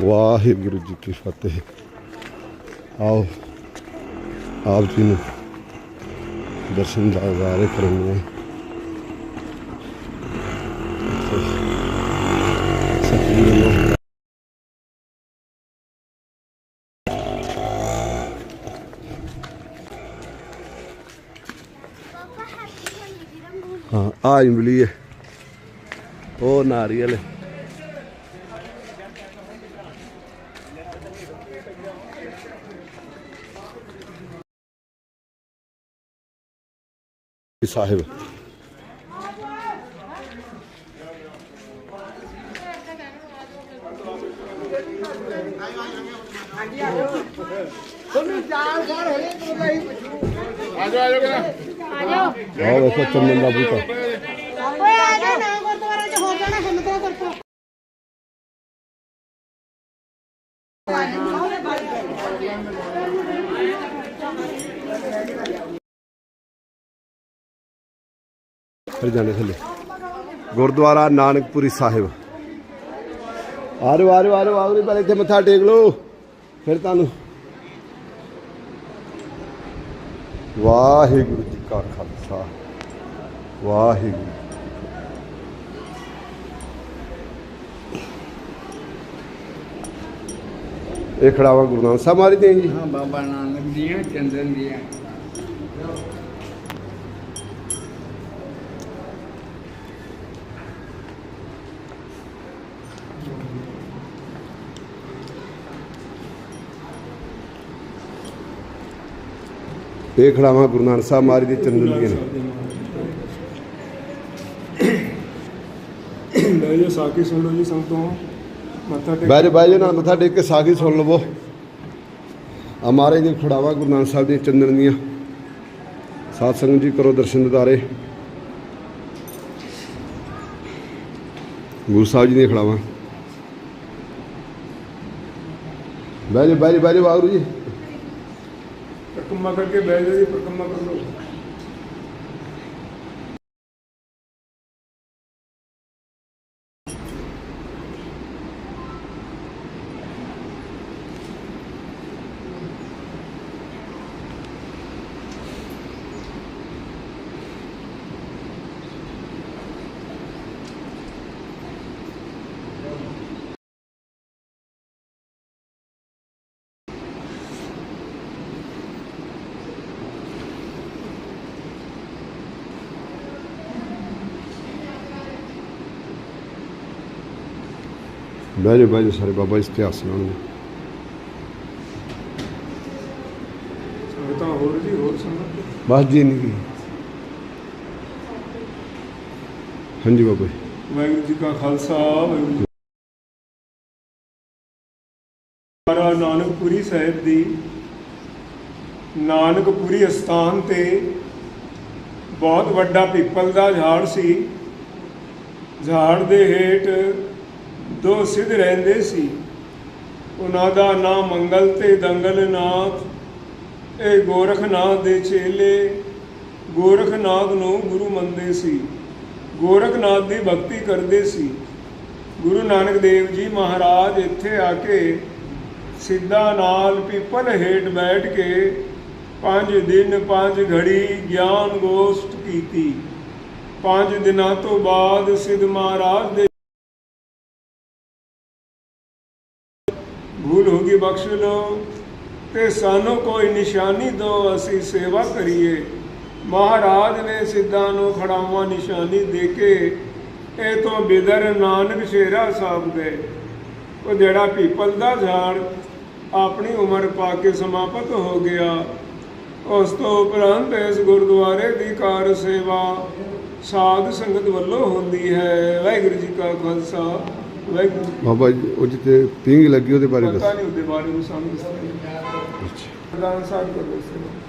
ਵਾਹਿਗੁਰੂ ਜੀ ਕੀ ਫਤਿਹ। ਆਓ ਆਪ ਜੀ ਨੂੰ ਦਰਸ਼ਨ ਦਾਰੇ ਕਰਨੇ ਸਤਿ ਨੂੰ ਹਾਂ ਆ ਇਮਲੀ ਹੈ। ਉਹ ਨਾਰੀਅਲ ਹੈ। ਸਾਹਿਬ ਆਓ ਵੇਖੋ ਚੰਦਨ ਦਾ ਬੂਟਾ ਓਏ ਆ ਫਿਰ ਜਾਂਦੇ ਥੱਲੇ। ਗੁਰਦੁਆਰਾ ਨਾਨਕਪੁਰੀ ਸਾਹਿਬ। ਆ ਰਹੇ ਆ ਰਹੇ ਆ ਰਹੇ ਆ ਰਹੇ ਪਹਿਲੇ ਇੱਥੇ ਮੱਥਾ ਟੇਕ ਲਓ। ਫਿਰ ਤੁਹਾਨੂੰ। ਵਾਹਿਗੁਰੂ ਜੀ ਕਾ ਖਾਲਸਾ। ਵਾਹਿਗੁਰੂ ਇਹ ਖੜਾਵਾ ਗੁਰੂ ਨਾਨਕ ਸਾਹਿਬ ਮਾਰੀ ਦੇ ਜੀ। ਹਾਂ, ਬਾਬਾ ਨਾਨਕ ਦੀਆਂ, ਚੰਦਨ ਦੀਆਂ। ਇਹ ਖੜਾਵਾ ਗੁਰੂ ਨਾਨਕ ਸਾਹਿਬ ਮਾਰੀ ਦੇ ਚੰਦਨ ਦੀਆਂ ਨੇ। ਲੈ ਜੋ ਸਾਖੀ ਸੁਣ ਲਓ ਜੀ ਸੰਗਤੋਂ ਮੱਥਾ ਟੇਕ ਬਹਿ ਜਾ ਨਾਲ ਮੱਥਾ ਟੇਕ ਕੇ ਸਾਖੀ ਸੁਣ ਲਵੋ। ਆ ਮਹਾਰਾਜ ਦੇ ਖੜਾਵਾ ਗੁਰੂ ਨਾਨਕ ਸਾਹਿਬ ਦੀਆਂ ਚੰਦਨ ਦੀਆਂ। ਸਾਧ ਸੰਗਤ ਜੀ ਕਰੋ ਦਰਸ਼ਨ ਦਿਦਾਰੇ। ਗੁਰੂ ਸਾਹਿਬ ਜੀ ਦੀਆਂ ਖੜਾਵਾ। ਜਾ ਬਹਿ ਜਾ ਬਹਿ ਜਾ। ਵਾਹਿਗੁਰੂ ਕਰਕੇ ਬਹਿ ਜਾਓ ਜੀ ਪਰਕੰਮਾ ਕਰ ਲਓ। ਬਹਿ ਜਾ ਬਹਿ ਜਾ ਸਾਰੇ ਬਾਬਾ ਜੀ ਇਤਿਹਾਸ ਸੁਣਾਉਣਗੇ ਸੰਗਤਾਂ ਹੋਰ ਜੀ ਹੋਰ ਸੰਗਤ ਬਸ ਜੀ ਨਹੀਂ ਕੀ ਹਾਂਜੀ ਬਾਬਾ ਜੀ ਵਾਹਿਗੁਰੂ ਜੀ ਕਾ ਖਾਲਸਾ ਵਾਹਿਗੁਰੂ ਜੀ ਮਹਾਰਾਜ ਨਾਨਕਪੁਰੀ ਸਾਹਿਬ ਦੀ ਨਾਨਕਪੁਰੀ ਅਸਥਾਨ ਤੇ ਬਹੁਤ ਵੱਡਾ ਪਿੱਪਲ ਦਾ ਝਾੜ ਸੀ। ਝਾੜ ਦੇ ਹੇਠ ਦੋ ਸਿੱਧ ਰਹਿੰਦੇ ਸੀ। ਉਹਨਾਂ ਦਾ ਨਾਮ ਮੰਗਲ ਤੇ ਦੰਗਲਨਾਥ, ਇਹ ਗੋਰਖਨਾਥ ਦੇ ਚੇਲੇ ਗੋਰਖਨਾਥ ਨੂੰ ਗੁਰੂ ਮੰਨਦੇ ਸੀ। ਗੋਰਖਨਾਥ ਦੀ ਭਗਤੀ ਕਰਦੇ ਸੀ। ਗੁਰੂ ਨਾਨਕ ਦੇਵ ਜੀ ਮਹਾਰਾਜ ਇੱਥੇ ਆ ਕੇ ਸਿੱਧਾ ਨਾਲ ਪੀਪਲ ਹੇਠ ਬੈਠ ਕੇ ਪੰਜ ਦਿਨ, ਪੰਜ ਘੜੀ ਗਿਆਨ ਗੋਸ਼ਟ ਕੀਤੀ। ਪੰਜ ਦਿਨਾਂ ਤੋਂ ਬਾਅਦ ਸਿੱਧ ਮਹਾਰਾਜ ਦੇ ਭੂਲ ਬਖਸ਼ ਲਓ ਤੇ ਸਾਨੂੰ ਕੋਈ ਨਿਸ਼ਾਨੀ ਦਿਓ ਅਸੀਂ ਸੇਵਾ ਕਰੀਏ। ਮਹਾਰਾਜ ਨੇ ਸਿੱਧਾਂ ਨੂੰ ਖੜਾਵਾਂ ਨਿਸ਼ਾਨੀ ਦੇ ਕੇ ਇਹ ਤੋਂ ਬਿਦਰ ਨਾਨਕ ਸ਼ੇਰਾ ਸਾਹਿਬ ਦੇ ਉਹ ਜਿਹੜਾ ਪੀਪਲ ਦਾ ਝਾੜ ਆਪਣੀ ਉਮਰ ਪਾ ਕੇ ਸਮਾਪਤ ਹੋ ਗਿਆ, ਉਸ ਤੋਂ ਉਪਰੰਤ ਇਸ ਗੁਰਦੁਆਰੇ ਦੀ ਕਾਰ ਸੇਵਾ ਸਾਧ ਸੰਗਤ ਵੱਲੋਂ ਹੁੰਦੀ ਹੈ। ਵਾਹਿਗੁਰੂ ਜੀ ਕਾ ਖਾਲਸਾ। ਵਾਹਿਗੁਰੂ ਬਾਬਾ ਜੀ ਉਹ ਜਿੱਤੇ ਪਿੰਗ ਲੱਗੀ ਉਹਦੇ ਬਾਰੇ ਪਤਾ ਦੱਸੋ। ਨਹੀਂ ਉਹਦੇ ਬਾਰੇ ਵਿੱਚ ਸਾਨੂੰ ਦੱਸਣਾ ਪ੍ਰਧਾਨ ਸਾਹਿਬ ਕੋਲ ਦੱਸੋ।